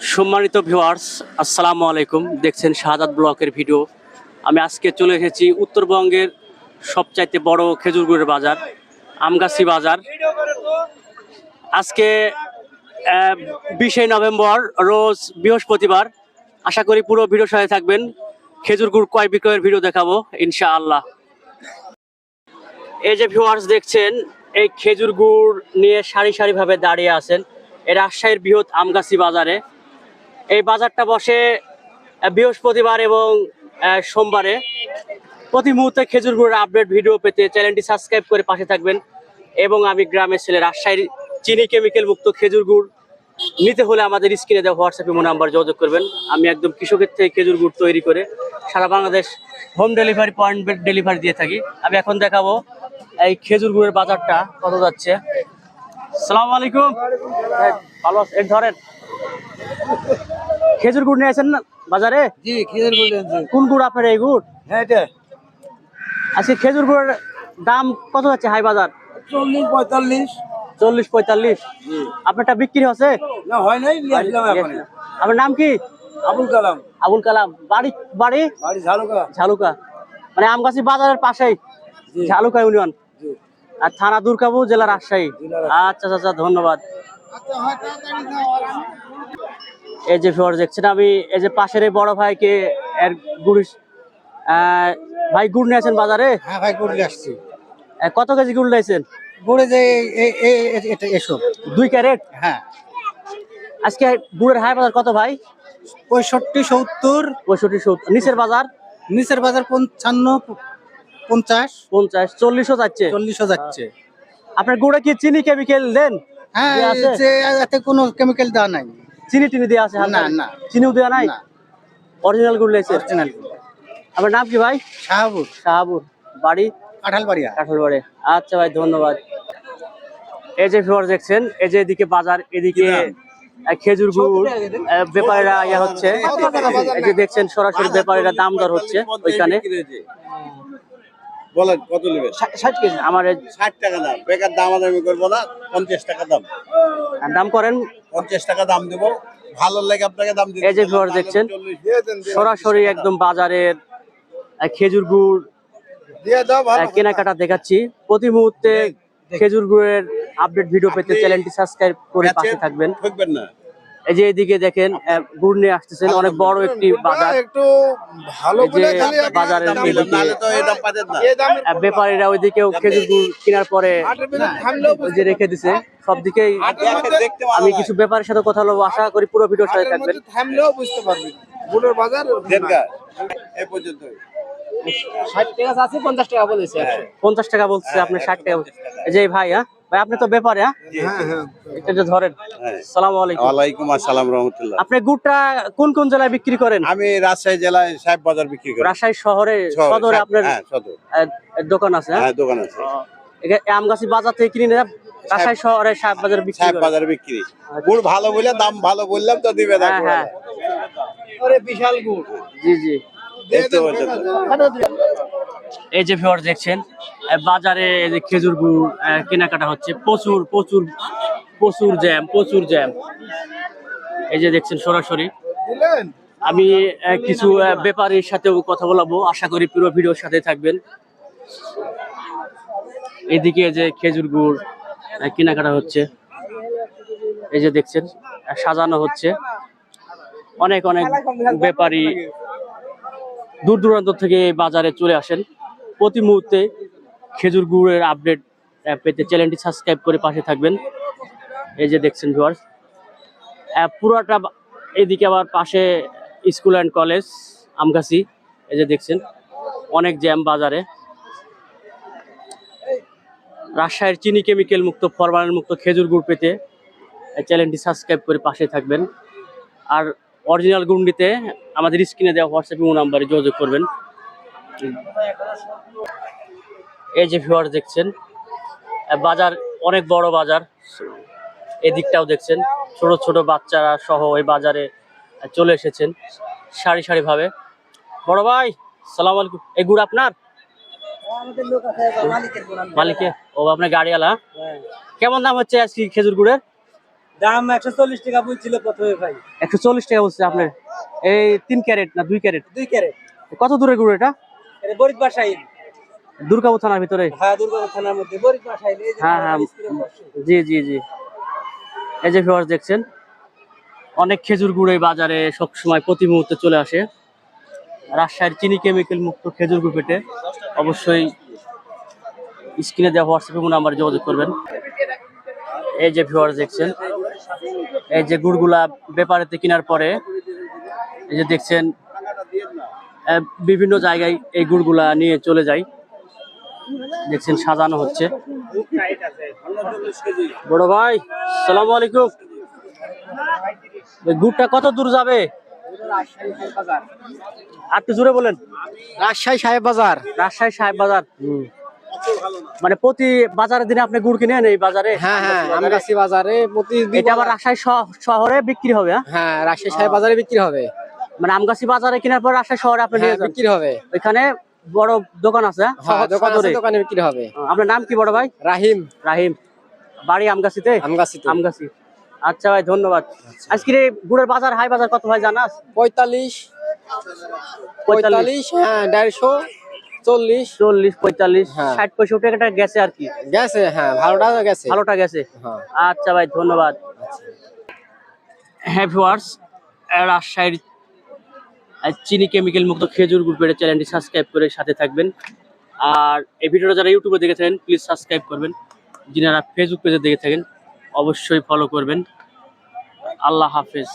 সম্মানিত ভিউয়ার্স আসসালামু আলাইকুম। দেখছেন শাহাদাত ব্লকের ভিডিও আমি আজকে চলে এসেছি উত্তরবঙ্গের সবচাইতে বড় খেজুর গুড়ের বাজার, আমগাছি বাজার। আজকে বিশে নভেম্বর, রোজ বৃহস্পতিবার। আশা করি পুরো ভিডিও সাথে থাকবেন। খেজুর গুড় কয় বিক্রয়ের ভিডিও দেখাবো, ইনশাআল্লাহ। এই যে ভিউয়ার্স দেখছেন, এই খেজুর গুড় নিয়ে সারি সারিভাবে দাঁড়িয়ে আছেন। এই রাজশাহীর বৃহৎ আমগাছি বাজারে। এই বাজারটা বসে বৃহস্পতিবার এবং সোমবারে। প্রতি মুহূর্তে খেজুর গুড়ের আপডেট ভিডিও পেতে চ্যানেলটি সাবস্ক্রাইব করে পাশে থাকবেন। এবং আমি গ্রামের ছেলে রাজশাহীর চিনি কেমিক্যাল মুক্ত খেজুর গুড় নিতে হলে আমাদের স্ক্রিনে দেওয়া হোয়াটসঅ্যাপে মো নাম্বার যোগাযোগ করবেন। আমি একদম কৃষকের থেকে খেজুর গুড় তৈরি করে সারা Bangladesh home delivery point delivery দিয়ে থাকি। আমি এখন দেখাবো এই খেজুর গুড়ের বাজারটা কত যাচ্ছে। সালাম আলাইকুম। ভালো? এই ধরেন। খেজুর গুড় নিয়ে আসেন না বাজারে? জি বললেন জি কোন গুড় আপনার এই গুড়? হ্যাঁ এটা। আজকে খেজুর গুড়ের দাম কত যাচ্ছে হাই বাজার? চল্লিশ পঁয়তাল্লিশ। চল্লিশ পঁয়তাল্লিশ। আপনারটা বিক্রি হচ্ছে? না হয় নাই আপনার নাম কি? আবুল কালাম। আবুল কালাম। বাড়ি বাড়ি? বাড়ি ঝালুকা। ঝালুকা। মানে আমগাছি বাজারের পাশেই। ঝালুকা ইউনিয়ন। আর থানা দুর্গাপুর জেলা রাজশাহী। আচ্ছা আচ্ছা আচ্ছা ধন্যবাদ। এই যে ফিওর দেখছেন আমি এই যে পাশের এই বড় ভাইকে এর গুড় ভাই গুড় নিয়েছেন বাজারে? হ্যাঁ ভাই করে আসছি। কত কেজি গুড় নিয়েছেন? গড়ে যে এটা এসব। দুই ক্যারেট? হ্যাঁ। আজকে গুড়ের হাই বাজার কত ভাই? পঁয়ষট্টি সত্তর। পঁয়ষট্টি সত্তর। নিচের বাজার? নিচের বাজার পঞ্চান্ন পঞ্চাশ। পঞ্চাশ চল্লিশও যাচ্ছে। চল্লিশও যাচ্ছে। আপনার গুড়ে কি চিনি কেমিক্যাল দেন? হ্যাঁ যে এতে কোনো কেমিক্যাল দেওয়া নাই। চিনি টিনি দেওয়া আছে না, না। চিনিও দেওয়া নাই? অরিজিনাল গুড় অরিজিনাল আপনার নাম কি ভাই? শাহাবুর। শাহাবুর। বাড়ি? কাঁঠালবাড়িয়া। আচ্ছা ভাই ধন্যবাদ। এই যে ফ্লোর দেখছেন এই যে এদিকে বাজার এদিকে খেজুর গুড় আহ, ব্যাপারীরা ইয়া হচ্ছে। এই যে দেখছেন সরাসরি ব্যাপারীরা দাম দর হচ্ছে ওইখানে। বলেন কত নেবে ষাট কেজি আমার ষাট টাকা দাম। বেকার দাম আমি করব না পঞ্চাশ টাকা দাম। দাম করেন। পঞ্চাশ টাকা দাম দেবো। ভালো লাগে আপনাকে দাম দিতে। এই যে ভিউয়ার দেখছেন সরাসরি একদম বাজারের খেজুর গুড় কেনাকাটা দেখাচ্ছি। প্রতি মুহূর্তে খেজুর গুড়ের আপডেট ভিডিও পেতে চ্যানেলটি সাবস্ক্রাইব করে পাশে থাকবেন। ঠকবেন না। এই যে এদিকে দেখেন গুড় নিয়ে আসতেছেন অনেক বড় একটি বাজার। একটু ভালো বাজারের এদিকে ব্যাপারীরা ওইদিকেও খেজুর গুড় কেনার পরে যে রেখে দিছে সব দিকেই আমি কিছু ব্যাপারের সাথে কথা বলব আশা করি পুরো ভিডিওর সাথে থাকবেন। থামলেও বুঝতে পারবি বুড়োর বাজার এই পর্যন্ত ষাট টাকা আছে পঞ্চাশ টাকা বলেছে। পঞ্চাশ টাকা বলছে আপনি ষাট টাকা যে ভাই হ্যাঁ? ভাই আপনি তো ব্যাপারে হ্যাঁ? এটা ধরেন। হ্যাঁ। সালাম আলাইকুম। ওয়ালাইকুম আসসালাম রহমতুল্লাহ। আপনি গুড়টা কোন কোন জেলায় বিক্রি করেন? আমি রাজশাহী জেলায় সাহেব বাজার বিক্রি করি। রাজশাহী শহরে সদরে আপনার হ্যাঁ সদর। দোকান আছে হ্যাঁ? হ্যাঁ দোকান আছে। আমগাছি বাজার থেকে কিনে নিয়ে রাজশাহী শহরে সাহেব বাজার বিক্রি সাহেব বাজারে বিক্রি। গুড় ভালো বলে দাম ভালো বললাম তো দিবে না হ্যাঁ হ্যাঁ। আরে বিশাল গুড়। জি জি। দেখতে পাচ্ছেন এই যে ভিউয়ার দেখছেন বাজারে এই যে খেজুর গুড় কেনাকাটা হচ্ছে। প্রচুর প্রচুর প্রচুর জ্যাম প্রচুর জ্যাম। এই যে দেখছেন সরাসরি। আমি কিছু ব্যাপারীর সাথেও কথা বলাবো। আশা করি পুরো ভিডিওর সাথে থাকবেন। এদিকে যে খেজুর গুড় কেনাকাটা হচ্ছে। এই যে দেখছেন সাজানো হচ্ছে। অনেক অনেক ব্যাপারী দূর দূরান্ত থেকে বাজারে চলে আসেন। প্রতি মুহূর্তে খেজুর গুড়ের আপডেট পেতে চ্যানেলটি সাবস্ক্রাইব করে পাশে থাকবেন। এই যে দেখছেন ভিউয়ার্স পুরাটা এদিকে আবার পাশে স্কুল অ্যান্ড কলেজ আমগাছি। এই যে দেখছেন, অনেক জ্যাম বাজারে। রাজশাহীর চিনি কেমিক্যাল মুক্ত, ফরমালিন মুক্ত খেজুর গুড় পেতে চ্যানেলটি সাবস্ক্রাইব করে পাশে থাকবেন। আর অরিজিনাল গুড় নিতে আমাদের স্ক্রিনে দেওয়া হোয়াটসঅ্যাপ নাম্বারে যোগাযোগ করবেন। এই যে ভিউয়ার দেখছেন বাজার অনেক বড় বাজার। এদিকটাও দেখছেন ছোট ছোট বাচ্চারা সহ এই বাজারে চলে এসেছেন সারি সারি ভাবে বড় ভাই সালাম আলাইকুম। এই গুড় আপনার? মালিকে ও আপনার গাড়িওয়ালা? কেমন দাম হচ্ছে আজকে খেজুর গুড়ের? দাম একশো চল্লিশ টাকা বলছিল প্রথমে ভাই। একশো চল্লিশ টাকা বলছে আপনার। এই তিন ক্যারেট না দুই ক্যারেট? দুই ক্যারেট। কত দূরে গুড় এটা? এটা বরিদ বাসাইল দুর্গাপুর থানার ভিতরে? হ্যাঁ দুর্গাপুর থানার মধ্যে। হ্যাঁ, হ্যাঁ। জি জি জি। এই যে ভিউয়ার্স দেখছেন অনেক খেজুর গুড় এই বাজারে সবসময় প্রতি মুহূর্তে চলে আসে। রাজশাহীর চিনি কেমিক্যাল মুক্ত খেজুর গুড় পেটে। অবশ্যই স্ক্রিনে দেওয়া হোয়াটসঅ্যাপে কোনো নাম্বারে যোগাযোগ করবেন। এই যে ভিউয়ার্স দেখছেন এই যে গুড়গুলা ব্যাপারেতে কেনার পরে এই যে দেখছেন বিভিন্ন জায়গায় এই গুড়গুলা নিয়ে চলে যায়। দেখছেন সাজানো হচ্ছে। বড় ভাই সালাম আলাইকুম। গুড়টা কত দূর যাবে? আর জোরে বলেন। রাজশাহী সাহেব বাজার। রাজশাহী সাহেব বাজার। মানে প্রতি বাজারের দিনে আপনি গুড় কিনেন এই বাজারে? হ্যাঁ হ্যাঁ বাজারে? আমগাছি বাজারে প্রতি এটা আবার রাজশাহী শহরে বিক্রি হবে হ্যাঁ? হ্যাঁ রাজশাহী সাহেব বাজারে বিক্রি হবে। মানে আমগাছি বাজারে কেনার পর রাজশাহী শহরে আপনি নিয়ে হ্যাঁ বিক্রি হবে। ওইখানে বড় দোকান আছে হ্যাঁ? দোকান বিক্রি হবে। আপনার নাম কি বড় ভাই? রাহিম। রাহিম। বাড়ি আমগাছিতে? আমগাছিতে। আমগাছি। আচ্ছা ভাই ধন্যবাদ। আজকে এই গুড়ের বাজার হাই বাজার কত ভাই জানাস? পঁয়তাল্লিশ। পঁয়তাল্লিশ। হ্যাঁ দেড়শো। চল্লিশ। চল্লিশ পঁয়তাল্লিশ হ্যাঁ। ষাট পঁয়ষট্টি টাকা গেছে আর কি। গেছে হ্যাঁ ভালোটা গেছে। ভালোটা গেছে। হ্যাঁ। আচ্ছা ভাই ধন্যবাদ। হ্যাঁ ভিউয়ার্স রাজশাহীর আহ, চিনি কেমিক্যাল মুক্ত খেজুর গ্রুপের চ্যানেলটি সাবস্ক্রাইব করে সাথে থাকবেন। আর এই ভিডিওটা যারা ইউটিউবে দেখে থাকেন প্লিজ সাবস্ক্রাইব করবেন। যিনারা ফেসবুক পেজে দেখে থাকেন, অবশ্যই ফলো করবেন। আল্লাহ হাফেজ।